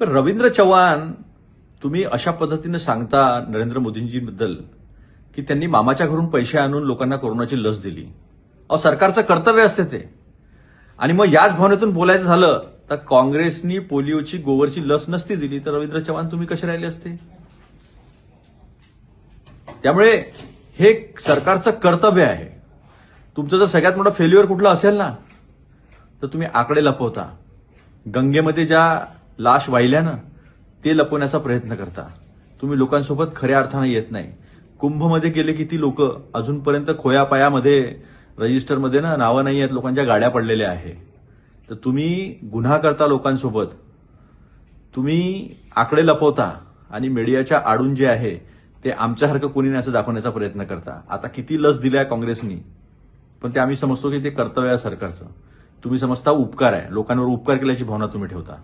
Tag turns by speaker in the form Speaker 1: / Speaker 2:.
Speaker 1: पण रवींद्र चव्हाण तुम्ही अशा पद्धतीनं सांगता नरेंद्र मोदींजीबद्दल की त्यांनी मामाच्या घरून पैसे आणून लोकांना कोरोनाची लस दिली. अहो सरकारचं कर्तव्य असते ते. आणि मग याच भावनेतून बोलायचं झालं तर काँग्रेसनी पोलिओची गोवरची लस नसती दिली तर रवींद्र चव्हाण तुम्ही कसे राहिले असते? त्यामुळे हे सरकारचं कर्तव्य आहे. तुमचं जर सगळ्यात मोठं फेल्युअर कुठलं असेल ना तर तुम्ही आकडे लपवता. गंगेमध्ये ज्या लाश वाहिल्यानं ते लपवण्याचा प्रयत्न करता. तुम्ही लोकांसोबत खऱ्या अर्थानं येत नाही. कुंभमध्ये गेले किती लोक? अजूनपर्यंत खोया पायामध्ये रजिस्टरमध्ये ना नावं नाही आहेत लोकांच्या गाड्या पडलेल्या आहे. तर तुम्ही गुन्हा करता लोकांसोबत. तुम्ही आकडे लपवता आणि मीडियाच्या आडून जे आहे ते आमच्यासारखं कोणी नाही असं दाखवण्याचा प्रयत्न करता. आता किती लस दिल्या काँग्रेसनी? पण ते आम्ही समजतो की ते कर्तव्य आहे सरकारचं. तुम्ही समजता उपकार आहे. लोकांवर उपकार केल्याची भावना तुम्ही ठेवता.